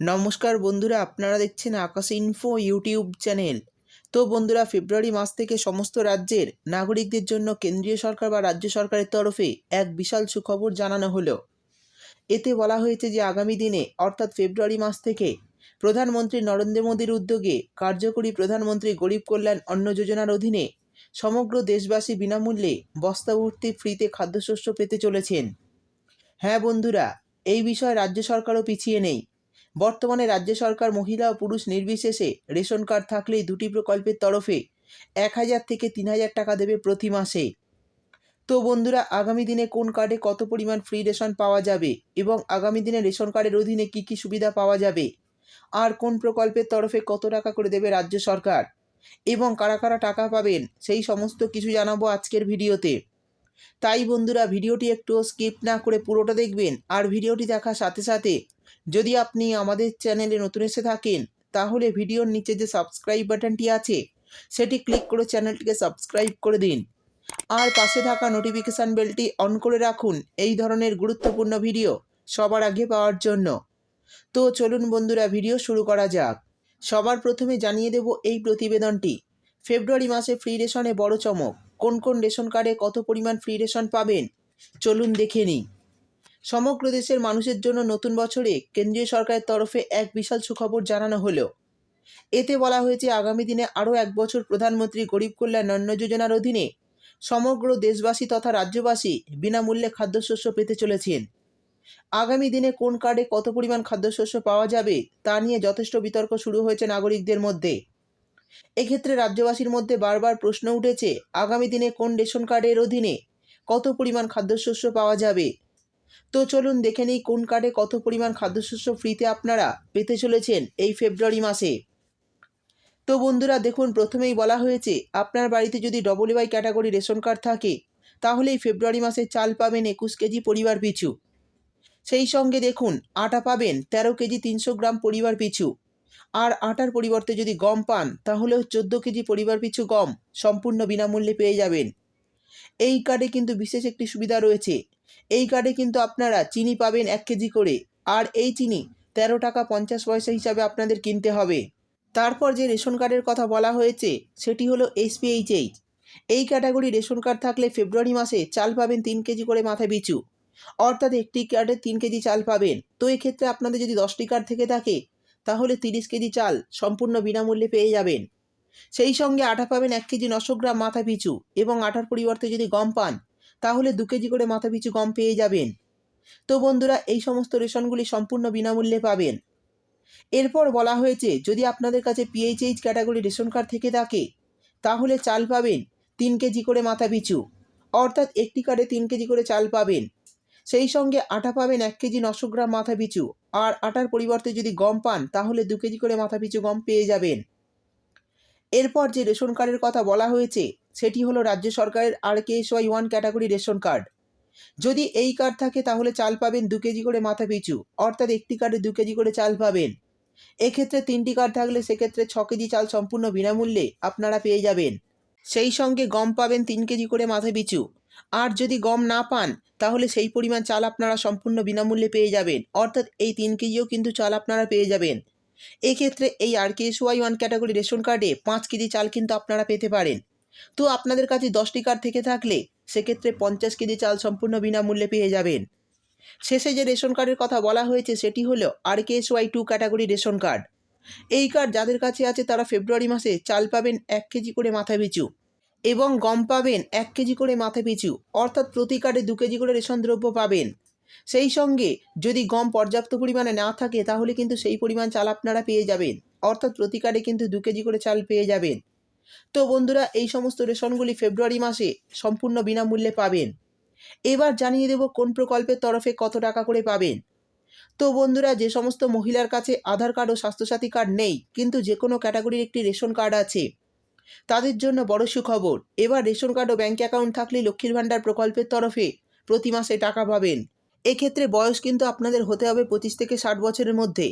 নমস্কার বন্ধুরা, আপনারা দেখছেন আকাশ ইনফো ইউটিউব চ্যানেল তো বন্ধুরা, ফেব্রুয়ারি মাস থেকে সমস্ত রাজ্যের নাগরিকদের জন্য কেন্দ্রীয় সরকার বা রাজ্য সরকারের তরফে এক বিশাল সুখবর জানানো হলো। এতে বলা হয়েছে যে, আগামী দিনে, অর্থাৎ ফেব্রুয়ারি মাস থেকে, প্রধানমন্ত্রী নরেন্দ্র মোদীর উদ্যোগে কার্যকরী প্রধানমন্ত্রী গরিব কল্যাণ অন্ন যোজনার অধীনে সমগ্র দেশবাসী বিনামূল্যে বস্তাভর্তি ফ্রিতে খাদ্যশস্য পেতে চলেছেন। হ্যাঁ বন্ধুরা, এই বিষয়ে রাজ্য সরকারও পিছিয়ে নেই। বর্তমানে রাজ্য সরকার মহিলা ও পুরুষ নির্বিশেষে রেশন কার্ড থাকলেই দুটি প্রকল্পের তরফে এক হাজার থেকে তিন হাজার টাকা দেবে প্রতি মাসে। তো বন্ধুরা, আগামী দিনে কোন কার্ডে কত পরিমাণ ফ্রি রেশন পাওয়া যাবে এবং আগামী দিনে রেশন কার্ডের অধীনে কী কী সুবিধা পাওয়া যাবে? আর কোন প্রকল্পের তরফে কত টাকা করে দেবে রাজ্য সরকার? এবং কারা কারা টাকা পাবেন? সেই সমস্ত কিছু জানাব আজকের ভিডিওতে তাই বন্ধুরা ভিডিওটি একটু স্কিপ না করে পুরোটা দেখবেন আর ভিডিওটি দেখার সাথে সাথে যদি আপনি আমাদের চ্যানেলে নতুন এসে থাকেন, তাহলে ভিডিওর নিচে যে সাবস্ক্রাইব বাটনটি আছে, সেটি ক্লিক করে চ্যানেলটিকে সাবস্ক্রাইব করে দিন। আর পাশে থাকা নোটিফিকেশান বেলটি অন করে রাখুন, এই ধরনের গুরুত্বপূর্ণ ভিডিও সবার আগে পাওয়ার জন্য। তো চলুন বন্ধুরা, ভিডিও শুরু করা যাক। সবার প্রথমে জানিয়ে দেব এই প্রতিবেদনটি। ফেব্রুয়ারি মাসে ফ্রি রেশনে বড় চমক। কোন কোন রেশন কার্ডে কত পরিমাণ ফ্রি রেশন পাবেন? চলুন দেখে নিই। সমগ্র দেশের মানুষের জন্য নতুন বছরে কেন্দ্রীয় সরকারের তরফে এক বিশাল সুখবর জানানো হলো। এতে বলা হয়েছে, আগামী দিনে আরও এক বছর প্রধানমন্ত্রী গরিব কল্যাণ অন্ন যোজনার অধীনে সমগ্র দেশবাসী তথা রাজ্যবাসী বিনামূল্যে খাদ্যশস্য পেতে চলেছেন। আগামী দিনে কোন কার্ডে কত পরিমাণ খাদ্যশস্য পাওয়া যাবে তা নিয়ে যথেষ্ট বিতর্ক শুরু হয়েছে নাগরিকদের মধ্যে। এক্ষেত্রে রাজ্যবাসীর মধ্যে বারবার প্রশ্ন উঠেছে, আগামী দিনে কোন রেশন কার্ডের অধীনে কত পরিমাণ খাদ্যশস্য পাওয়া যাবে? তো চলুন দেখে নিই কোন কার্ডে কত পরিমাণ খাদ্যশস্য ফ্রিতে আপনারা পেতে চলেছেন এই ফেব্রুয়ারি মাসে। তো বন্ধুরা, দেখুন, প্রথমেই বলা হয়েছে, আপনার বাড়িতে যদি double Y category ration card থাকে, তাহলে এই ফেব্রুয়ারি মাসে চাল পাবেন একুশ কেজি পরিবার পিছু। সেই সঙ্গে দেখুন, আটা পাবেন তেরো কেজি তিনশো গ্রাম পরিবার পিছু। আর আটার পরিবর্তে যদি গম পান, তাহলেও চোদ্দ কেজি পরিবার পিছু গম সম্পূর্ণ বিনামূল্যে পেয়ে যাবেন। এই কার্ডে কিন্তু বিশেষ একটি সুবিধা রয়েছে। এই কার্ডে কিন্তু আপনারা চিনি পাবেন এক কেজি করে, আর এই চিনি তেরো টাকা পঞ্চাশ পয়সা হিসাবে আপনাদের কিনতে হবে। তারপর যে রেশন কার্ডের কথা বলা হয়েছে, সেটি হলো এসপিএইচএইচ এই ক্যাটাগরি রেশন কার্ড থাকলে ফেব্রুয়ারি মাসে চাল পাবেন তিন কেজি করে মাথা পিছু। অর্থাৎ একটি কার্ডে তিন কেজি চাল পাবেন। তো এক্ষেত্রে আপনাদের যদি দশটি কার্ড থেকে থাকে তাহলে তিরিশ কেজি চাল সম্পূর্ণ বিনামূল্যে পেয়ে যাবেন। সেই সঙ্গে আটা পাবেন এক কেজি নশো গ্রাম মাথা পিছু এবং আটার পরিবর্তে যদি গম পান, তাহলে দু কেজি করে মাথা পিছু গম পেয়ে যাবেন। তো বন্ধুরা, এই সমস্ত রেশনগুলি সম্পূর্ণ বিনামূল্যে পাবেন। এরপর বলা হয়েছে, যদি আপনাদের কাছে পিএইচএইচ ক্যাটাগরি রেশন কার্ড থেকে থাকে, তাহলে চাল পাবেন তিন কেজি করে মাথা পিছু অর্থাৎ একটি কার্ডে তিন কেজি করে চাল পাবেন। সেই সঙ্গে আটা পাবেন এক কেজি নশো গ্রাম মাথা পিছু। আর আটার পরিবর্তে যদি গম পান, তাহলে দু কেজি করে মাথা পিছু গম পেয়ে যাবেন। এরপর যে রেশন কার্ডের কথা বলা হয়েছে, সেটি হলো রাজ্য সরকারের R K S Y one category ration card. যদি এই কার্ড থাকে, তাহলে চাল পাবেন দু কেজি করে মাথা পিছু। অর্থাৎ একটি কার্ডে দু কেজি করে চাল পাবেন। এক্ষেত্রে তিনটি কার্ড থাকলে সেক্ষেত্রে ছ কেজি চাল সম্পূর্ণ বিনামূল্যে আপনারা পেয়ে যাবেন। সেই সঙ্গে গম পাবেন তিন কেজি করে মাথা পিছু। আর যদি গম না পান, তাহলে সেই পরিমাণ চাল আপনারা সম্পূর্ণ বিনামূল্যে পেয়ে যাবেন। অর্থাৎ এই তিন কেজিও কিন্তু চাল আপনারা পেয়ে যাবেন। এক্ষেত্রে এই R K S Y one category ration কার্ডে পাঁচ কেজি চাল কিন্তু আপনারা পেতে পারেন। তো আপনাদের কাছে দশটি কার্ড থেকে থাকলে সেক্ষেত্রে পঞ্চাশ কেজি চাল সম্পূর্ণ বিনামূল্যে পেয়ে যাবেন। শেষে যে রেশন কার্ডের কথা বলা হয়েছে, সেটি হলো R K S Y two category ration card এই কার্ড যাদের কাছে আছে, তারা ফেব্রুয়ারি মাসে চাল পাবেন এক কেজি করে মাথা পিছু এবং গম পাবেন এক কেজি করে মাথা পিছু, অর্থাৎ প্রতি কার্ডে দু কেজি করে রেশন দ্রব্য পাবেন। সেই সঙ্গে যদি গম পর্যাপ্ত পরিমাণে না থাকে, তাহলে কিন্তু সেই পরিমাণ চাল আপনারা পেয়ে যাবেন, অর্থাৎ প্রতি কার্ডে কিন্তু দু কেজি করে চাল পেয়ে যাবেন। তো বন্ধুরা, এই সমস্ত রেশনগুলি ফেব্রুয়ারি মাসে সম্পূর্ণ বিনামূল্যে পাবেন। এবার জানিয়ে দেব কোন প্রকল্পের তরফে কত টাকা করে পাবেন। তো বন্ধুরা, যে সমস্ত মহিলার কাছে আধার কার্ড ও স্বাস্থ্যসাথী কার্ড নেই, কিন্তু যে কোনো ক্যাটাগরির একটি রেশন কার্ড আছে। তাদের জন্য বড় সুখবর। এবার রেশন কার্ড ও ব্যাঙ্ক অ্যাকাউন্ট থাকলে লক্ষ্মীর ভাণ্ডার প্রকল্পের তরফে প্রতি মাসে টাকা পাবেন। এক্ষেত্রে বয়স কিন্তু আপনাদের হতে হবে পঁচিশ থেকে ষাট বছরের মধ্যে।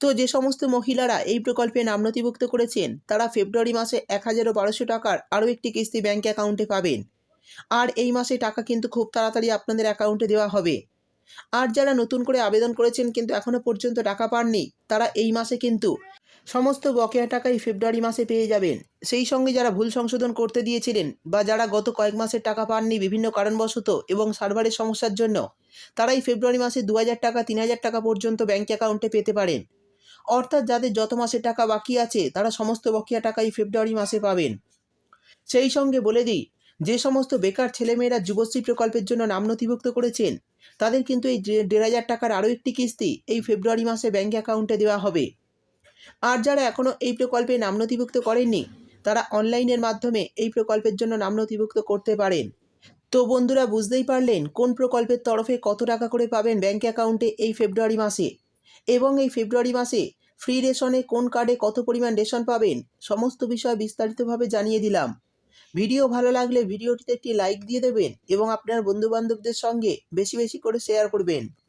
তো যে সমস্ত মহিলারা এই প্রকল্পে নাম নথিভুক্ত করেছেন, তারা ফেব্রুয়ারি মাসে এক হাজারো বারোশো টাকার আরও একটি কিস্তি ব্যাঙ্ক অ্যাকাউন্টে পাবেন। আর এই মাসে টাকা কিন্তু খুব তাড়াতাড়ি আপনাদের অ্যাকাউন্টে দেওয়া হবে। আর যারা নতুন করে আবেদন করেছেন কিন্তু এখনও পর্যন্ত টাকা পাননি, তারা এই মাসে কিন্তু সমস্ত বকেয়া টাকাই ফেব্রুয়ারি মাসে পেয়ে যাবেন। সেই সঙ্গে যারা ভুল সংশোধন করতে দিয়েছিলেন বা যারা গত কয়েক মাসের টাকা পাননি বিভিন্ন কারণবশত এবং সার্ভারের সমস্যার জন্য, তারাই ফেব্রুয়ারি মাসে দু হাজার টাকা তিন হাজার টাকা পর্যন্ত ব্যাঙ্ক অ্যাকাউন্টে পেতে পারেন। অর্থাৎ যাদের যত মাসের টাকা বাকি আছে, তারা সমস্ত বকেয়া টাকাই ফেব্রুয়ারি মাসে পাবেন। সেই সঙ্গে বলে দিই, যে সমস্ত বেকার ছেলেমেয়েরা যুবশ্রী প্রকল্পের জন্য নাম নথিভুক্ত করেছেন, তাদের কিন্তু এই দেড় হাজার টাকার আরও একটি কিস্তি এই ফেব্রুয়ারি মাসে ব্যাঙ্ক অ্যাকাউন্টে দেওয়া হবে। আর যারা এখনও এই প্রকল্পে নাম নথিভুক্ত করেননি, তারা অনলাইনের মাধ্যমে এই প্রকল্পের জন্য নাম নথিভুক্ত করতে পারেন। তো বন্ধুরা, বুঝতেই পারলেন কোন প্রকল্পের তরফে কত টাকা করে পাবেন ব্যাঙ্ক অ্যাকাউন্টে এই ফেব্রুয়ারি মাসে? এবং এই ফেব্রুয়ারি মাসে ফ্রি রেশনে কোন কার্ডে কত পরিমাণ রেশন পাবেন, সমস্ত বিষয় বিস্তারিতভাবে জানিয়ে দিলাম। ভিডিও ভালো লাগলে ভিডিওটিতে একটি লাইক দিয়ে দেবেন এবং আপনার বন্ধুবান্ধবদের সঙ্গে বেশি বেশি করে শেয়ার করবেন।